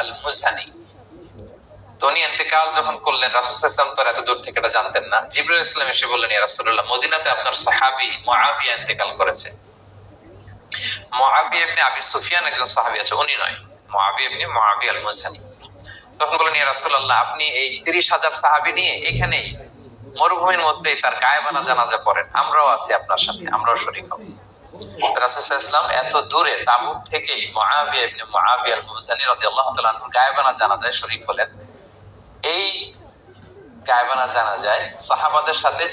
আল মুজানি তো উনি যখন করলেন এত দূর থেকে এটা জানতেন না। ইসলাম এসে বললেন মদিনাতে আপনার করেছে। আবি সুফিয়ান একজন সাহাবী আছে, উনি নয়। মুআবিয়া ইবনে মুআবিয়া আল মুজানি তখন বললেন, ইয়া আপনি এই তিরিশ হাজার সাহাবী নিয়ে এখানেই মরুভূমির মধ্যেই তার গায়েবানা জানাজা পড়েন। আমরাও আছি আপনার সাথে, আমরাও শরীক হব। এত দূরে হলেন। এই গায়েবানা সাহাবাদের সাথে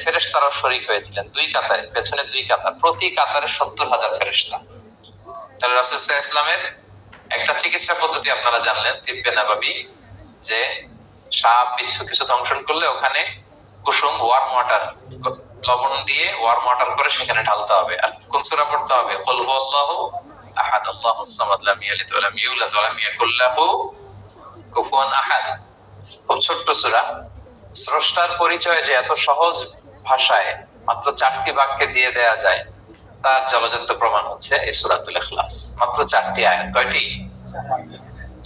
হয়েছিলেন। দুই কাতারে, পেছনে দুই কাতার, প্রতি কাতারে সত্তর হাজার তাহলে ইসলামের একটা চিকিৎসা পদ্ধতি আপনারা জানলেন, তিব্বে নাবাবি, যে সাপ, বিচ্ছু কিছু দংশন করলে ওখানে কুসুম ওয়ার্ম ওয়াটার লবণ দিয়ে ওয়ার্ম ওয়াটার করে সেখানে ঢালতে হবে। আর কোন সূরা পড়তে হবে? কুল হুয়াল্লাহু আহাদ আল্লাহুস সামাদ, লাম ইয়ালিদ ওয়া লাম ইউলাদ ওয়া কুফুয়ান আহাদ। খুব ছোট্ট সূরা। স্রষ্টার পরিচয় যে এত সহজ ভাষায় মাত্র চারটি বাক্যে দিয়ে দেয়া যায়, তার জলজন্ত প্রমাণ হচ্ছে এই সূরাতুল ইখলাস। মাত্র চারটি আয়াত। কয়টি?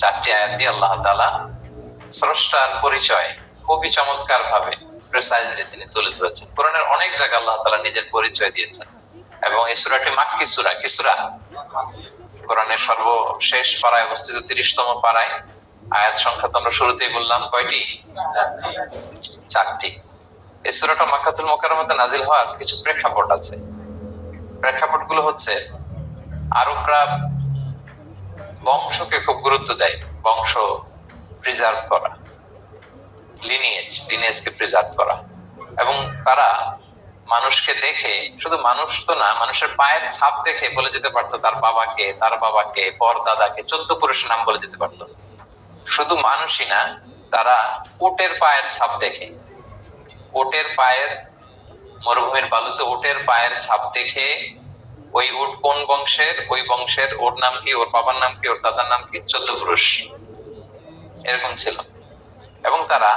চারটি আয়াত দিয়ে আল্লাহ তাআলা স্রষ্টার পরিচয় খুবই চমৎকার ভাবে প্রেসাইজলি তিনি তুলে ধরেছেন। কোরআনের অনেক জায়গায় আল্লাহ তাআলা নিজের পরিচয় দিয়েছেন। এবং এই সুরাটি মাক্কি সূরা। কি সূরা? কোরআনের সর্বশেষ পাড়ায় অবস্থিত তিরিশতম পাড়ায়। আয়াত সংখ্যা তো আমরা শুরুতেই বললাম। কয়টি? চারটি। এই সুরাটা সূরাটা মাক্কাতুল মুকাররমাতে নাজিল হওয়ার কিছু প্রেক্ষাপট আছে। প্রেক্ষাপটগুলো হচ্ছে, আরবরা বংশকে খুব গুরুত্ব দেয়। বংশ প্রিজার্ভ করা। লিনিয়েজ লিনিয়েজকে প্রিজার্ভ করা। এবং তারা মানুষকে দেখে, শুধু মানুষ তো না, মানুষের পায়ের ছাপ দেখে বলে যেতে পারতো, তার বাবাকে তার বাবাকে পর দাদাকে চোদ্দ পুরুষের নাম বলে যেতে পারতো। শুধু মানুষই না, তারা উটের পায়ের ছাপ দেখে। উটের পায়ের, মরুভূমির বালুতে উটের পায়ের ছাপ দেখে ওই উট কোন বংশের, ওই বংশের ওর নাম কি, ওর বাবার নাম কি, ওর দাদার নাম কি, চোদ্দ পুরুষ। এরকম ছিল। এবং তারা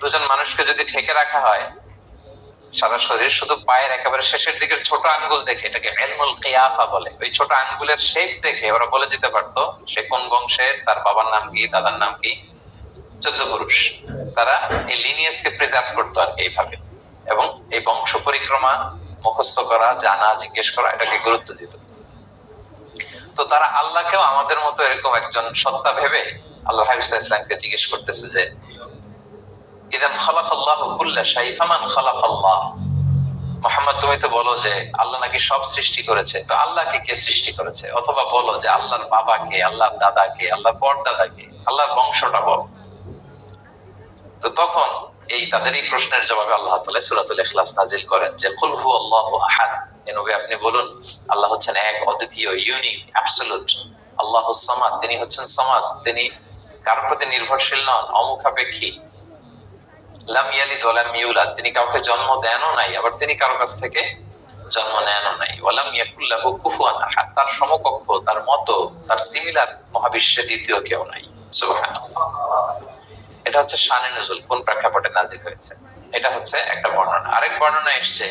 দুজন মানুষকে যদি ঠেকে রাখা হয়, সারা শরীর শুধু পায়ের একেবারে শেষের দিকের ছোট আঙ্গুল দেখে, এটাকে এলমুল কিয়াফা বলে, ওই ছোট আঙ্গুলের শেপ দেখে ওরা বলে দিতে পারতো, সে কোন বংশের, তার বাবার নাম কি, দাদার নাম কি? চোদ্দ পুরুষ। তারা এই লিনিয়াসকে প্রিজার্ভ করতো আর কি এইভাবে। এবং এই বংশ পরিক্রমা মুখস্থ করা, জানা, জিজ্ঞেস করা, এটাকে গুরুত্ব দিত। তো তারা আল্লাহকেও আমাদের মতো এরকম একজন সত্তা ভেবে আল্লাহ হাবিসা ইসলামকে জিজ্ঞেস করতেছে যে, ইদান খালাক আল্লাহ কুল্লা শাইফামান খালাক আল্লাহ মোহাম্মদ, তুমি তো বলো যে, আল্লাহ নাকি সব সৃষ্টি করেছে। তো আল্লাহকে কে সৃষ্টি করেছে? অথবা বলো যে, আল্লাহর বাবাকে আল্লাহর দাদাকে আল্লাহর পরদাদাকে আল্লাহর বংশটা বলো। তো তখন এই তাদের এই প্রশ্নের জবাবে আল্লাহ তালা সুরাতুল ইখলাস নাজিল করেন যে কুলহু আল্লাহ আহাদ। এ নবী আপনি বলুন, আল্লাহ হচ্ছেন এক অদ্বিতীয়, ইউনিক অ্যাবসলুট আল্লাহ সামাদ, তিনি হচ্ছেন সামাদ, তিনি কার প্রতি নির্ভরশীল নন, অমুখাপেক্ষী। লাম তিনি কাউকে জন্ম দেনও নাই, আবার তিনি কারও কাছ থেকে জন্ম নেনও নাই। ইয়াকুল্লাহু কুফুয়ান আহাদ, তার সমকক্ষ, তার মতো, তার সিমিলার মহাবিশ্বে দ্বিতীয় কেউ নাই। এটা হচ্ছে শানে নজুল, কোন প্রেক্ষাপটে নাজিল হয়েছে। এটা হচ্ছে একটা বর্ণনা। আরেক বর্ণনা এসছে,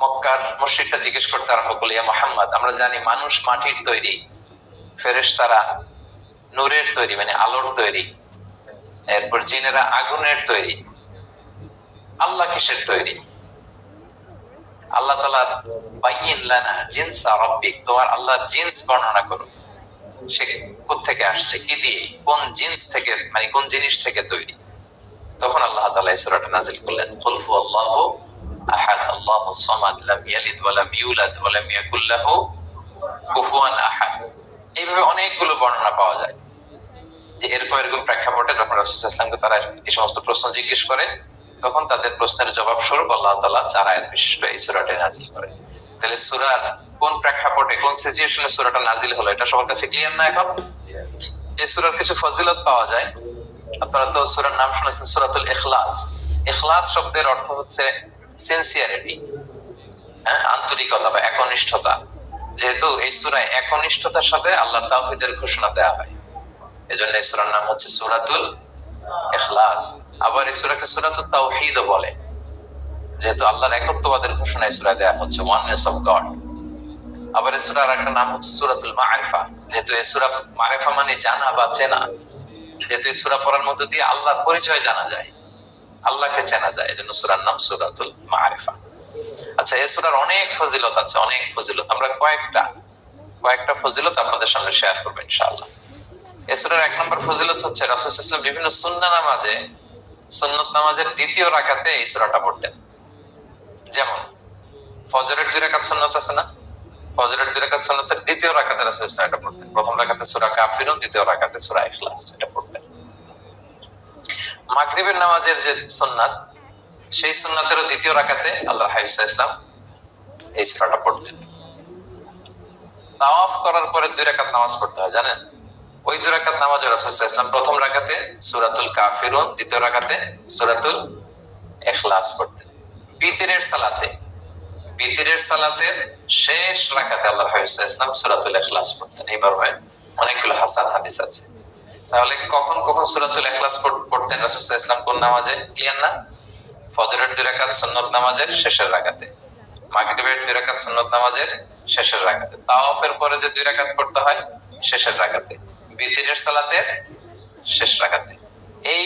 মক্কার মুশরিকটা জিজ্ঞেস করতে আরম্ভ করল মোহাম্মদ, আমরা জানি মানুষ মাটির তৈরি, ফেরেশতারা নূরের তৈরি মানে আলোর তৈরি, এরপর জিনেরা আগুনের তৈরি, আল্লাহ কিসের তৈরি? আল্লাহ তালার বাইন লানা জিনসা রব্বিক, তোমার আল্লাহর জিন্স বর্ণনা করো সে থেকে আসছে, কি দিয়ে, কোন জিন্স থেকে মানে কোন জিনিস থেকে তৈরি? তখন আল্লাহ তাআলা এই সূরাটা নাযিল করলেন, কুল হুয়াল্লাহু আহাদ, আল্লাহু সামাদ, লাম ইয়ালিদ কুফুয়ান আহাদ। এইভাবে অনেকগুলো বর্ণনা পাওয়া যায়। যে এরকম এরকম প্রেক্ষাপটে যখন রাসূলুল্লাহকে তারা এই সমস্ত প্রশ্ন জিজ্ঞেস করে, তখন তাদের প্রশ্নের জবাব স্বরূপ আল্লাহ তালা চার আয়াত বিশিষ্ট এই সূরাটি নাজিল করে। তাহলে সূরার কোন প্রেক্ষাপটে, কোন সিচুয়েশনে সূরাটা নাজিল হলো, এটা সবার কাছে ক্লিয়ার না এখন? এই সূরার কিছু ফজিলত পাওয়া যায়। আপনারা তো সূরার নাম শুনেছেন, সূরাতুল এখলাস এখলাস শব্দের অর্থ হচ্ছে সিনসিয়ারিটি হ্যাঁ আন্তরিকতা বা একনিষ্ঠতা। যেহেতু এই সূরায় একনিষ্ঠতার সাথে আল্লাহর তাওহীদের ঘোষণা দেওয়া হয়। এজন্য এই সূরার নাম হচ্ছে সূরাতুল ইখলাস। আবার এই সূরাকে সূরাতুত তাওহীদও বলে। যেহেতু আল্লাহর একত্ববাদের ঘোষণা এই সূরায় দেওয়া হচ্ছে ওয়াননেস অফ গড আবার এই সুরার একটা নাম হচ্ছে সুরাতুল মারিফা। যেহেতু এই সুরা মারিফা মানে জানা বা চেনা। যেহেতু এই সুরা পড়ার মধ্য দিয়ে আল্লাহর পরিচয় জানা যায়। আল্লাহকে চেনা যায়, এজন্য সুরার নাম সুরাতুল মারিফা। আচ্ছা এই সুরার অনেক ফজিলত আছে, অনেক ফজিলত, আমরা কয়েকটা কয়েকটা ফজিলত আপনাদের সামনে শেয়ার করব ইনশাআল্লাহ। এই সুরার এক নম্বর ফজিলত হচ্ছে, রাসূল ইসলাম বিভিন্ন সুন্না নামাজে, সুন্নত নামাজের দ্বিতীয় রাকাতে এই সুরাটা পড়তেন। যেমন, ফজরের দুই সুন্নত আছে না? ফজরের দুই সুন্নতের দ্বিতীয় রাকাতে রাসূল ইসলাম এটা পড়তেন। প্রথম রাকাতে সূরা কাফিরুন, দ্বিতীয় রাকাতে সূরা ইখলাস এটা পড়তেন। মাগরিবের নামাজের যে সুন্নাত সেই সুন্নাতেরও দ্বিতীয় রাকাতে আল্লাহ ইসলাম এই সূরাটা পড়তেন। করার পরে দুই রাকাত নামাজ পড়তে হয়, জানেন? ওই দুই রাকাত নামাজে ইসলাম প্রথম রাকাতে সূরাতুল কাফিরুন, দ্বিতীয় রাকাতে সূরাতুল ইখলাস পড়তেন। বিতিরের সালাতে, বিতিরের সালাতের শেষ রাকাতে আল্লাহ ইসলাম সূরাতুল ইখলাস পড়তেন। এইবার অনেকগুলো হাসান হাদিস আছে। তাহলে কখন কখন সুরাতুল ইখলাস পড়- পড়তেন রাসূল ইসলাম কোন নামাজে? ক্লিয়ার না? ফজরের দুই রাকাত নামাজের শেষের রাকাতে, মাগরিবের দুই রাকাত সুন্নত নামাজের শেষের রাকাতে, তাওয়াফের পরে যে দুই রাকাত পড়তে হয় শেষের রাকাতে, বিতিরের সালাতের শেষ রাকাতে। এই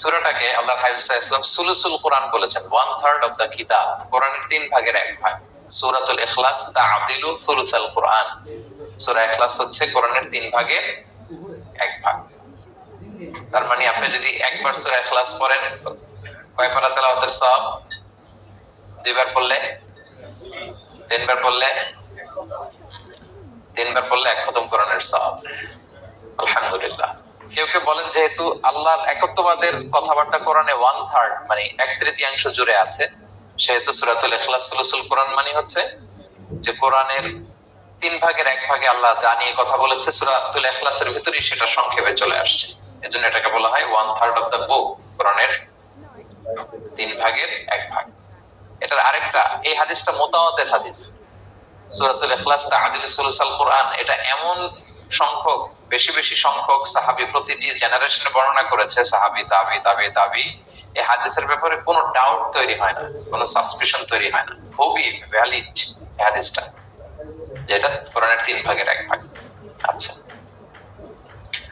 সুরাটাকে আল্লাহ হাবিবুল্লাহ ইসলাম সুলুসুল কোরআন বলেছেন ওয়ান থার্ড অফ দ্য কিতাব, কোরআনের তিন ভাগের এক ভাগ। সূরাতুল ইখলাস তাআদিলু সুলুসাল কোরআন। সূরা ইখলাস হচ্ছে কোরআনের তিন ভাগের এক ভাগ। তার মানে আপনি যদি একবার সূরা ইখলাস পড়েন তেলাওয়াতের সওয়াব? দুইবার পড়লে? তিনবার পড়লে? তিনবার পড়লে এক খতম সওয়াব। আলহামদুলিল্লাহ। কেউ কেউ বলেন যেহেতু আল্লাহর একত্ববাদের কথাবার্তা কোরআনে ওয়ান থার্ড মানে এক তৃতীয়াংশ জুড়ে আছে, সেহেতু সুরাতুল ইখলাস সুলুসুল কোরআন মানে হচ্ছে যে কোরআনের তিন ভাগের এক ভাগে আল্লাহ যা নিয়ে কথা বলেছে সুরাতুল ইখলাসের ভিতরেই সেটা সংক্ষেপে চলে আসছে। এজন্য এটাকে বলা হয় one third of the book কোরআনের তিন ভাগের এক ভাগ। এটার আরেকটা, এই হাদিসটা মোতাওয়াতের হাদিস। সূরাতুল তাআদিল সুলুসাল কোরআন এটা এমন সংখ্যক, বেশি বেশি সংখ্যক সাহাবী প্রতিটি বর্ণনা করেছে, সাহাবী, তাবি তাবি তাবি। এই হাদিসের ব্যাপারে কোনো ডাউট তৈরি হয় না, কোনো সাসপিশন তৈরি হয় না। খুবই ভ্যালিড হাদিসটা যেটা কোরআনের তিন ভাগের এক ভাগ। আচ্ছা।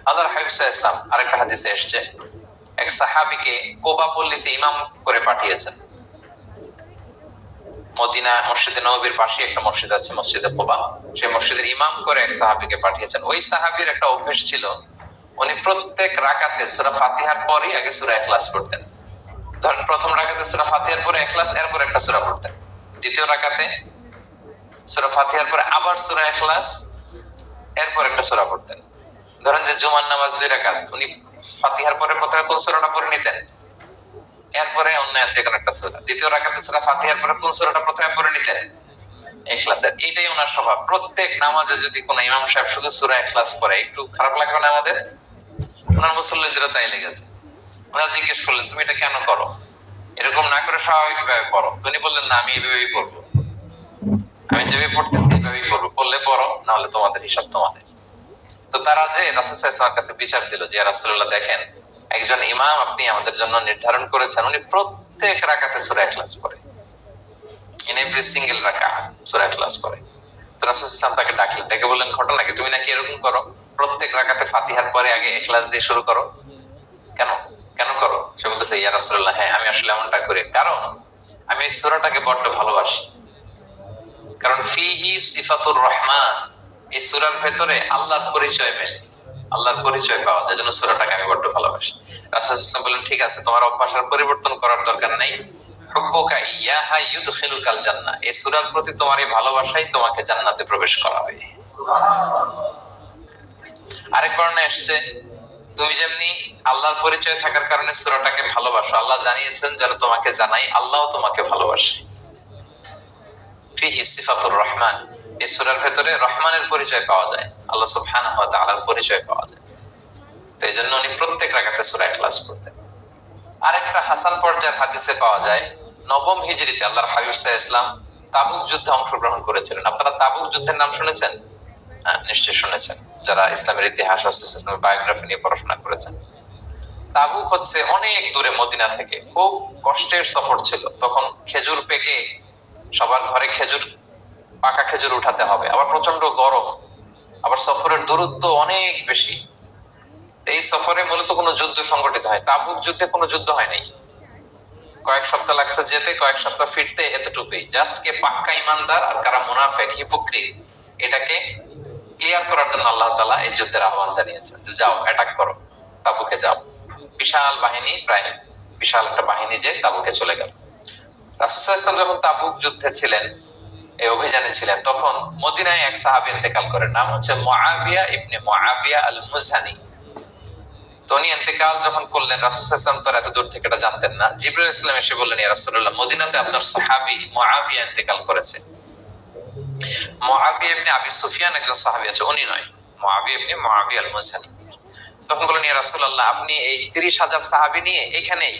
আল্লাহর হাবিবসা ইসলাম আরেকটা হাদিসে এসছে এক সাহাবীকে কোবা পল্লীতে ইমাম করে পাঠিয়েছেন। মদিনা মসজিদে নবীর পাশে একটা মসজিদ আছে, মসজিদে কোবা। সেই মসজিদের ইমাম করে এক সাহাবীকে পাঠিয়েছেন। ওই সাহাবীর একটা অভ্যেস ছিল, উনি প্রত্যেক সূরা ফাতিহার আগে সূরা পড়তেন। ধরেন, প্রথম সূরা ফাতিহার পরে এরপর একটা সূরা পড়তেন। দ্বিতীয় রাকাতে সূরা ফাতিহার পরে আবার সূরা ইখলাস, এরপর একটা সূরা পড়তেন। ধরেন যে জুমার নামাজ দুই রাকাত, উনি ফাতিহার পরে প্রথমে কোন সূরাটা পড়ে নিতেন? এরপরে অন্য যে কোনো একটা সূরা। দ্বিতীয় রাকাতে সূরা ফাতিহার পরে কোন সূরাটা প্রথমে পড়ে নিতেন? এইটাই ওনার স্বভাব। প্রত্যেক নামাজে যদি কোনো ইমাম সাহেব শুধু সূরা একটু খারাপ লাগবে না আমাদের? ওনার মুসল্লিদেরও তাই লেগেছে ওনারা জিজ্ঞেস করলেন, তুমি এটা কেন করো? এরকম না করে স্বাভাবিকভাবে পড়ো। তুমি বললেন, না, আমি এইভাবেই পড়ব। আমি যেভাবে পড়তেছি এইভাবেই পড়ব। পড়লে পড়ো, নাহলে তোমাদের হিসাব তোমাদের। তো তারা যে রাসুলের কাছে বিচার দিল যে রাসুল্লাহ দেখেন, একজন ইমাম আপনি আমাদের জন্য নির্ধারণ করেছেন, উনি প্রত্যেক রাকাতে সুরা ক্লাস ইন এভরি সিঙ্গেল রাকা সুরা তাকে ডাকলেন। ডেকে বললেন, ঘটনা কি? তুমি নাকি এরকম করো? প্রত্যেক রাকাতে ফাতিহার পরে আগে এখলাস দিয়ে শুরু করো। কেন? কেন করো? সে বলতেছে, ইয়া রাসুল্লাহ হ্যাঁ আমি আসলে এমনটা করি। কারণ, আমি সুরাটাকে বড্ড ভালোবাসি। কারণ ফিহি সিফাতুর রহমান। এই সুরার ভেতরে আল্লাহর পরিচয় মেলে। আল্লাহর পরিচয় পাওয়া যায় জন্য সুরাটাকে আমি বড্ড ভালোবাসি। রাসূল ইসলাম বললেন, ঠিক আছে, তোমার অভ্যাসের পরিবর্তন করার দরকার নেই। হুব্বুকা এই প্রতি তোমার এই ভালোবাসাই তোমাকে জান্নাতে প্রবেশ করাবে। আরেক কারণে এসছে, তুমি যেমনি আল্লাহর পরিচয় থাকার কারণে সূরাটাকে ভালোবাসো, আল্লাহ জানিয়েছেন যেন তোমাকে জানাই আল্লাহ তোমাকে ভালোবাসে। ফিহি রহমান। এই সুরার ভেতরে রহমানের পরিচয় পাওয়া যায়, আল্লাহ সুবহানাহু ওয়া তাআলার পরিচয় পাওয়া যায়। তো এই জন্য উনি প্রত্যেক রাকাতে সূরা ইখলাস পড়তেন। আরেকটা হাসান পর্যায়ের হাদিসে পাওয়া যায়, নবম হিজরিতে আল্লাহর হাবিব সাল্লাল্লাহু ইসলাম তাবুক যুদ্ধে অংশগ্রহণ করেছিলেন। আপনারা তাবুক যুদ্ধের নাম শুনেছেন? হ্যাঁ নিশ্চয় শুনেছেন। যারা ইসলামের ইতিহাস ইসলামের বায়োগ্রাফি নিয়ে পড়াশোনা করেছেন। তাবুক হচ্ছে অনেক দূরে মদিনা থেকে, খুব কষ্টের সফর ছিল। তখন খেজুর পেকে সবার ঘরে খেজুর পাকা খেজুর উঠাতে হবে, আবার প্রচণ্ড গরম, আবার সফরের দূরত্ব অনেক বেশি। এই সফরে মূলত কোনো যুদ্ধ সংগঠিত হয়, তাবুক যুদ্ধে কোনো যুদ্ধ হয় নাই। কয়েক সপ্তাহ লাগছে যেতে, কয়েক সপ্তাহ ফিরতে, এতটুকুই। জাস্ট কে পাক্কা ইমানদার আর কারা মুনাফেক হিপোক্রিট এটাকে ক্লিয়ার করার জন্য আল্লাহ তালা এই যুদ্ধের আহ্বান জানিয়েছেন যে যাও অ্যাটাক করো, তাবুকে যাও। বিশাল বাহিনী, প্রায় বিশাল একটা বাহিনী যে তাবুকে চলে গেল। রাসুসাহ ইসলাম যখন তাবুক যুদ্ধে ছিলেন এই অভিযানে ছিলেন। তখন মদিনায় এক সাহাবি ইন্তেকাল করেন নাম হচ্ছে মুআবিয়া ইবনে মুআবিয়া আল মুজানি তো উনি ইন্তেকাল যখন করলেন তো এত দূর থেকে এটা জানতেন না। জিবরুল ইসলাম এসে বললেন রাসূলুল্লাহ, মদিনাতে আপনার সাহাবী ইন্তেকাল করেছে। ইবনে আবি সুফিয়ান একজন সাহাবী আছে, উনি নয়। মুআবিয়া ইবনে মুআবিয়া আল মুজানি তখন বললেন রাসূলুল্লাহ, আপনি এই তিরিশ হাজার সাহাবী নিয়ে এখানেই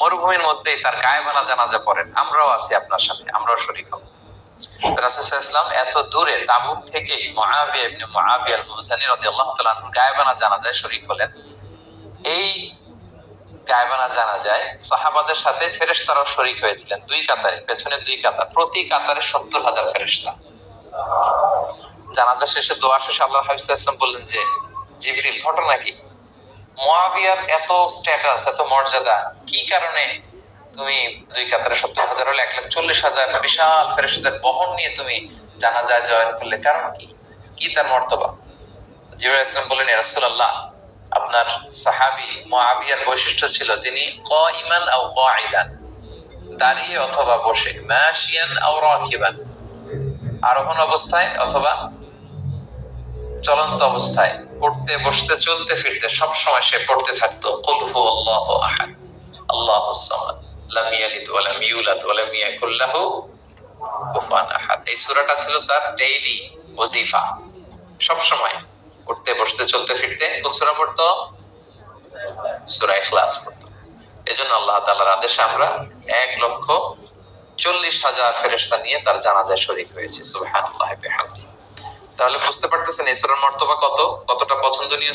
মরুভূমির মধ্যেই তার গায়ে বানা জানাজা পড়েন। আমরাও আছি আপনার সাথে, আমরাও শরীক হব। রাসুসাল্লাম এত দূরে তাবুক থেকে মহাবিয়া হলেন। এই গায়েবানা জানা যায় সাহাবাদের সাথে ফেরেশতারাও হয়েছিলেন। দুই কাতারে, পেছনে দুই কাতার। প্রতি কাতারে সত্তর হাজার ফেরেশতা। জানাজা শেষে, দোয়া শেষে আল্লাহ বললেন যে, জিবরিল, ঘটনা কি? মহাবিয়ার এত স্ট্যাটাস এত মর্যাদা, কি কারণে তুমি দুই কাতারে সত্তর হাজার হলে এক লাখ চল্লিশ হাজার। বিশাল ফেরেশতাদের বহন নিয়ে তুমি জানাজায় জয়েন করলে। কারণ কি? কি তার মর্তবা? জিবরাইল ইসলাম বললেন রাসূলুল্লাহ, আপনার সাহাবি মুআবিয়ার বৈশিষ্ট্য ছিল তিনি ক ইমান আও ক আইদান দাঁড়িয়ে অথবা বসে। মাশিয়ান আও রাকিবান। আরোহণ অবস্থায় অথবা চলন্ত অবস্থায়। পড়তে, বসতে, চলতে, ফিরতে সব সময় সে পড়তে থাকতো। কুল আল্লাহ আল্লাহু আহাদ। আল্লাহুস সামাদ। লাম ইয়ালিদ ওয়া লাম ইউলাদ ওয়া লাম ইয়াকুল লাহু কুফুয়ান আহাদ। এই সূরাটা ছিল তার ডেইলি ওজিফা। সব সময় উঠতে, বসতে, চলতে, ফিরতে কোন সূরা পড়তো? সূরা ইখলাস পড়তো। এজন্য আল্লাহ তাআলার আদেশে আমরা এক লক্ষ চল্লিশ হাজার ফেরেশতা নিয়ে তার জানাজায় শরীক হয়েছে। সুবহানাল্লাহি বিহামদিহি তাহলে বুঝতে পারতেছেন এই সূরার মর্তবা কত? কতটা পছন্দনীয়